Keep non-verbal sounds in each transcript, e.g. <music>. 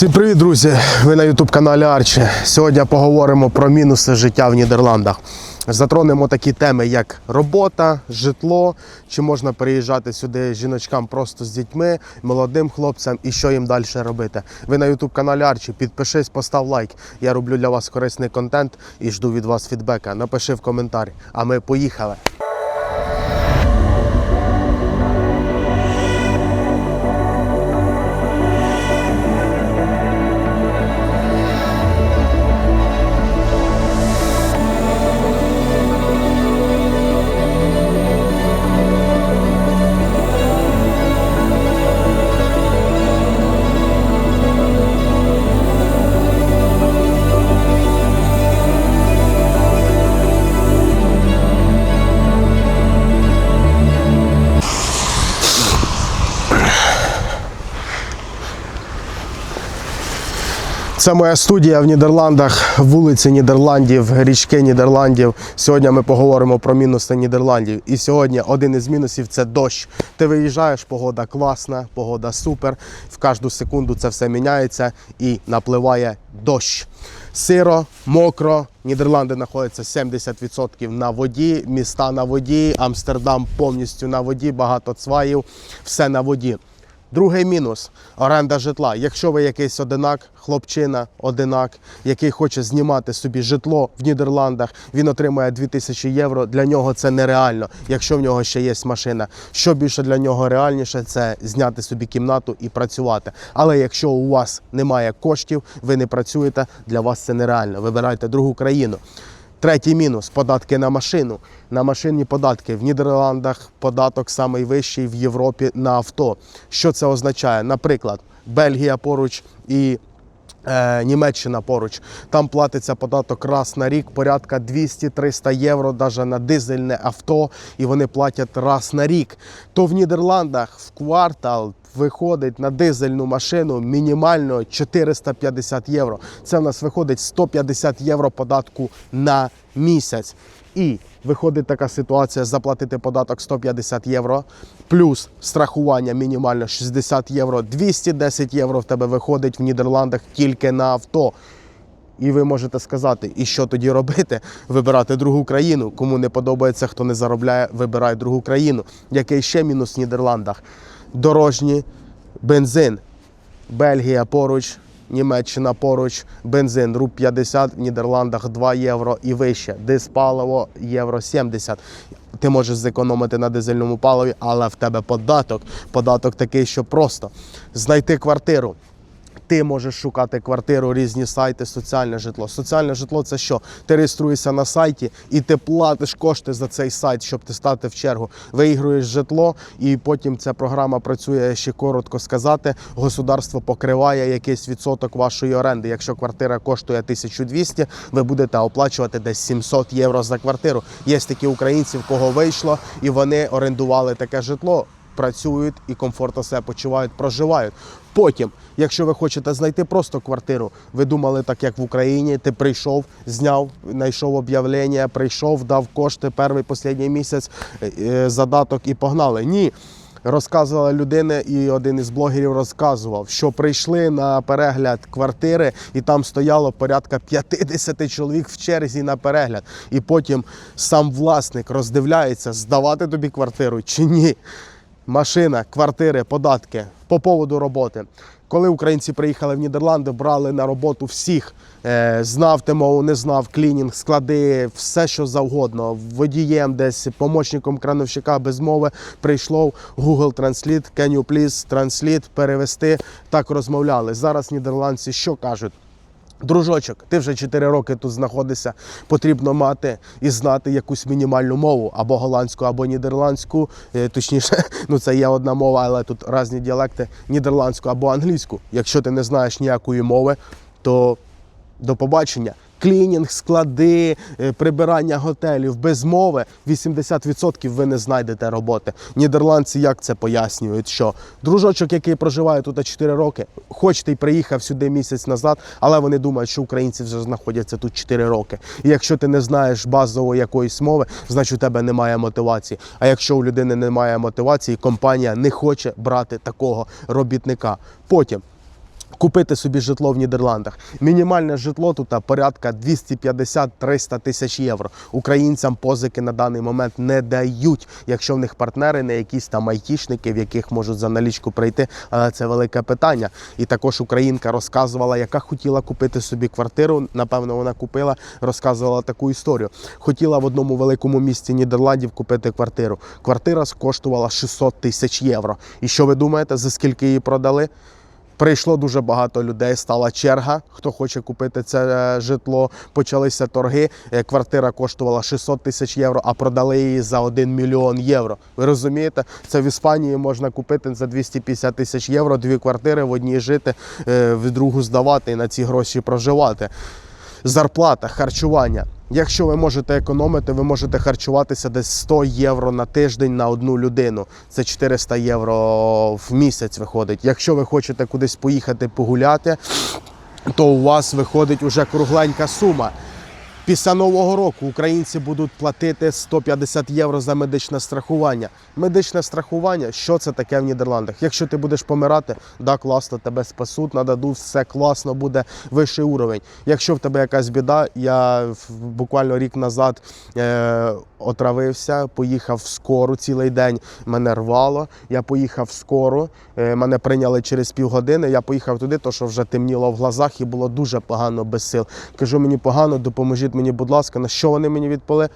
Всім привіт, друзі! Ви на youtube каналі Арчі. Сьогодні поговоримо про мінуси життя в Нідерландах. Затронемо такі теми, як робота, житло, чи можна переїжджати сюди жіночкам просто з дітьми, молодим хлопцям і що їм далі робити. Ви на youtube каналі Арчі. Підпишись, постав лайк. Я роблю для вас корисний контент і жду від вас фідбека. Напиши в коментар. А ми поїхали. Це моя студія в Нідерландах, вулиці Нідерландів, річки Нідерландів. Сьогодні ми поговоримо про мінуси Нідерландів. І сьогодні один із мінусів це дощ. Ти виїжджаєш, погода класна, погода супер. В кожну секунду це все міняється і напливає дощ. Сиро, мокро. Нідерланди знаходяться 70% на воді, міста на воді, Амстердам повністю на воді, багато цваїв, все на воді. Другий мінус оренда житла. Якщо ви якийсь одинак, хлопчина, одинак, який хоче знімати собі житло в Нідерландах, він отримує 2000 євро. Для нього це нереально, якщо в нього ще є машина. Що більше для нього реальніше, це зняти собі кімнату і працювати. Але якщо у вас немає коштів, ви не працюєте, для вас це нереально. Вибирайте другу країну. Третій мінус податки на машину. На машинні податки в Нідерландах податок найвищий в Європі на авто. Що це означає? Наприклад, Бельгія поруч і е, Німеччина поруч. Там платиться податок раз на рік, порядка 200-300 євро, навіть на дизельне авто, і вони платять раз на рік. То в Нідерландах в квартал виходить на дизельну машину мінімально 450 євро. Це в нас виходить 150 євро податку на місяць. І виходить така ситуація заплатити податок 150 євро, плюс страхування мінімально 60 євро, 210 євро в тебе виходить в Нідерландах тільки на авто. І ви можете сказати, і що тоді робити? Вибирати другу країну. Кому не подобається, хто не заробляє, вибирай другу країну. Який ще мінус в Нідерландах? Дорожні бензин. Бельгія поруч, Німеччина поруч, бензин руб 50, в Нідерландах 2 євро і вище. Диспаливо євро 70. Ти можеш зекономити на дизельному паливі, але в тебе податок. Податок такий, що просто знайти квартиру. Ти можеш шукати квартиру, різні сайти, соціальне житло. Соціальне житло це що? Ти реєструєшся на сайті і ти платиш кошти за цей сайт, щоб ти стати в чергу. Виігруєш житло, і потім ця програма працює ще коротко сказати. Государство покриває якийсь відсоток вашої оренди. Якщо квартира коштує 1200, ви будете оплачувати десь 700 євро за квартиру. Є такі українці, в кого вийшло, і вони орендували таке житло працюють і комфортно себе почувають, проживають. Потім, якщо ви хочете знайти просто квартиру, ви думали, так як в Україні, ти прийшов, зняв, знайшов об'явлення, прийшов, дав кошти перший останній місяць, е, е, задаток і погнали. Ні. Розказувала людина, і один із блогерів розказував, що прийшли на перегляд квартири, і там стояло порядка 50 чоловік в черзі на перегляд. І потім сам власник роздивляється, здавати тобі квартиру чи ні машина, квартири, податки по поводу роботи. Коли українці приїхали в Нідерланди, брали на роботу всіх, е, знав ти мову, не знав, клінінг, склади, все що завгодно. Водієм, десь помічником крановщика без мови прийшло Google Translate, can you please translate, перевести. Так розмовляли. Зараз нідерландці що кажуть? Дружочок, ти вже 4 роки тут знаходишся. Потрібно мати і знати якусь мінімальну мову або голландську, або нідерландську. Е, Точніше, <laughs> ну це є одна мова, але тут різні діалекти нідерландську або англійську. Якщо ти не знаєш ніякої мови, то до побачення. Клінінг, склади, е, прибирання готелів без мови 80% ви не знайдете роботи. Нідерландці як це пояснюють? Що дружочок, який проживає тут 4 роки, хоч ти й приїхав сюди місяць назад, але вони думають, що українці вже знаходяться тут 4 роки. І якщо ти не знаєш базової якоїсь мови, значить у тебе немає мотивації. А якщо у людини немає мотивації, компанія не хоче брати такого робітника. Потім. Купити собі житло в Нідерландах. Мінімальне житло тут порядка 250-300 тисяч євро. Українцям позики на даний момент не дають, якщо в них партнери не якісь там айтішники, в яких можуть за налічку прийти. Але це велике питання. І також українка розказувала, яка хотіла купити собі квартиру. Напевно, вона купила, розказувала таку історію. Хотіла в одному великому місті Нідерландів купити квартиру. Квартира коштувала 600 тисяч євро. І що ви думаєте, за скільки її продали? Прийшло дуже багато людей, стала черга. Хто хоче купити це е, житло, почалися торги. Е, Квартира коштувала 600 тисяч євро, а продали її за 1 мільйон євро. Ви розумієте? Це в Іспанії можна купити за 250 тисяч євро дві квартири в одній жити, е, в другу здавати і на ці гроші проживати. Зарплата, харчування. Якщо ви можете економити, ви можете харчуватися десь 100 євро на тиждень на одну людину. Це 400 євро в місяць виходить. Якщо ви хочете кудись поїхати погуляти, то у вас виходить уже кругленька сума. Після нового року українці будуть платити 150 євро за медичне страхування. Медичне страхування, що це таке в Нідерландах? Якщо ти будеш помирати, да, класно, тебе спасуть, нададуть, все класно, буде вищий уровень. Якщо в тебе якась біда, я буквально рік назад е, отравився, поїхав в скору цілий день, мене рвало. Я поїхав в скору, е, мене прийняли через півгодини. Я поїхав туди, то що вже темніло в глазах і було дуже погано без сил. Кажу, мені погано, допоможіть мені, будь ласка, на що вони мені відповіли?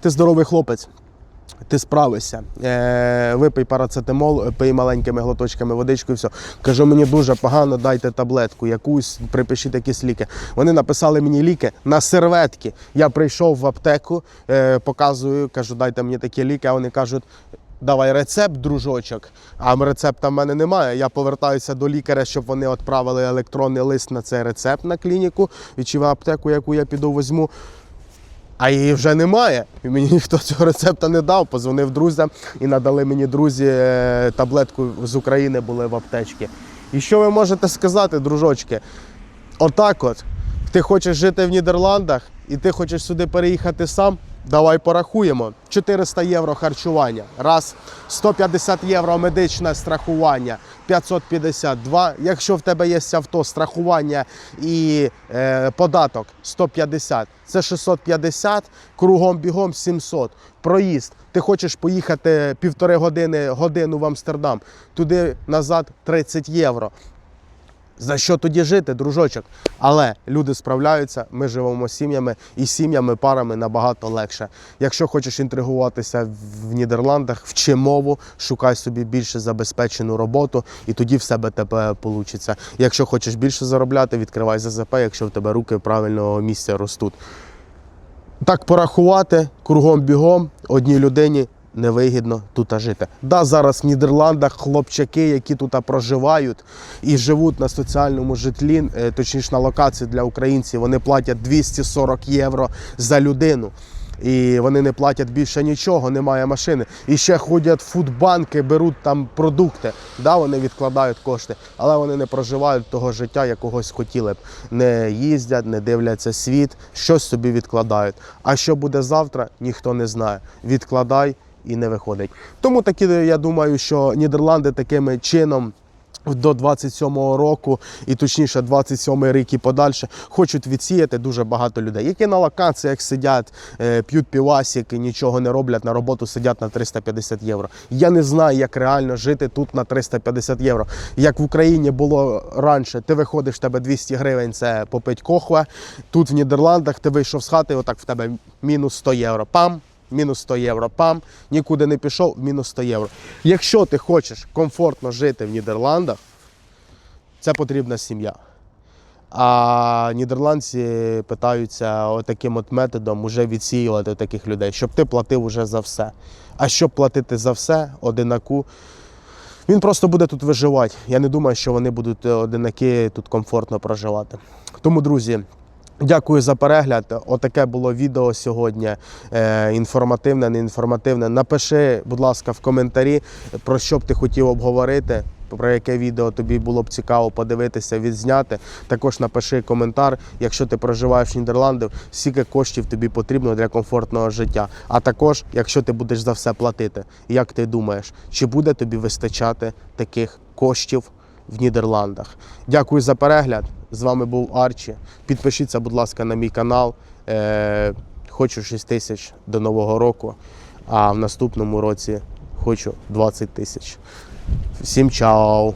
Ти здоровий хлопець. Ти справишся. Е, випий парацетамол, пий маленькими глоточками водичку і все. Кажу, мені дуже погано, дайте таблетку, якусь, припишіть якісь ліки. Вони написали мені ліки на серветки. Я прийшов в аптеку, е, показую, кажу, дайте мені такі ліки, а вони кажуть. Давай рецепт, дружочок. А рецепта в мене немає. Я повертаюся до лікаря, щоб вони відправили електронний лист на цей рецепт на клініку, і чи в аптеку, яку я піду візьму. А її вже немає. І мені ніхто <laughs> цього рецепта не дав. Позвонив друзям і надали мені друзі е, таблетку з України були в аптечці. І що ви можете сказати, дружочки? Отак от. Ти хочеш жити в Нідерландах і ти хочеш сюди переїхати сам. Давай порахуємо. 400 євро харчування. Раз. 150 євро медичне страхування. 552. Якщо в тебе є авто, страхування і е, податок 150. Це 650, кругом бігом 700. Проїзд. Ти хочеш поїхати півтори години годину в Амстердам, туди назад 30 євро. За що тоді жити, дружочок? Але люди справляються, ми живемо сім'ями, і сім'ями, парами набагато легше. Якщо хочеш інтригуватися в Нідерландах, вчи мову, шукай собі більше забезпечену роботу, і тоді в себе тебе вийде. Якщо хочеш більше заробляти, відкривай ЗЗП, якщо в тебе руки правильного місця ростуть. Так порахувати кругом бігом одній людині невигідно тут жити. Да, зараз в Нідерландах хлопчаки, які тут проживають і живуть на соціальному житлі, е, точніше на локації для українців, вони платять 240 євро за людину. І вони не платять більше нічого, немає машини. І ще ходять в фудбанки, беруть там продукти. Да, вони відкладають кошти, але вони не проживають того життя, якогось хотіли б. Не їздять, не дивляться світ, щось собі відкладають. А що буде завтра, ніхто не знає. Відкладай і не виходить. Тому такі, я думаю, що Нідерланди такими чином. До 27-го року, і точніше 27-й рік і подальше, хочуть відсіяти дуже багато людей, які на локаціях сидять, е, п'ють півасик і нічого не роблять, на роботу сидять на 350 євро. Я не знаю, як реально жити тут на 350 євро. Як в Україні було раніше, ти виходиш, в тебе 200 гривень це попить кохве. Тут в Нідерландах ти вийшов з хати, отак в тебе мінус 100 євро. Пам! Мінус 100 євро. Пам, нікуди не пішов, мінус 100 євро. Якщо ти хочеш комфортно жити в Нідерландах, це потрібна сім'я. А нідерландці питаються таким от методом уже відсіювати таких людей, щоб ти платив уже за все. А щоб платити за все, одинаку, він просто буде тут виживати. Я не думаю, що вони будуть е, одинаки тут комфортно проживати. Тому, друзі. Дякую за перегляд. Отаке було відео сьогодні. Е, інформативне, не інформативне. Напиши, будь ласка, в коментарі, про що б ти хотів обговорити, про яке відео тобі було б цікаво подивитися, відзняти. Також напиши коментар, якщо ти проживаєш в Нідерландах, скільки коштів тобі потрібно для комфортного життя. А також, якщо ти будеш за все платити, як ти думаєш, чи буде тобі вистачати таких коштів в Нідерландах. Дякую за перегляд. З вами був Арчі. Підпишіться, будь ласка, на мій канал. Е, хочу 6 тисяч до Нового року, а в наступному році хочу 20 тисяч. Всім чао!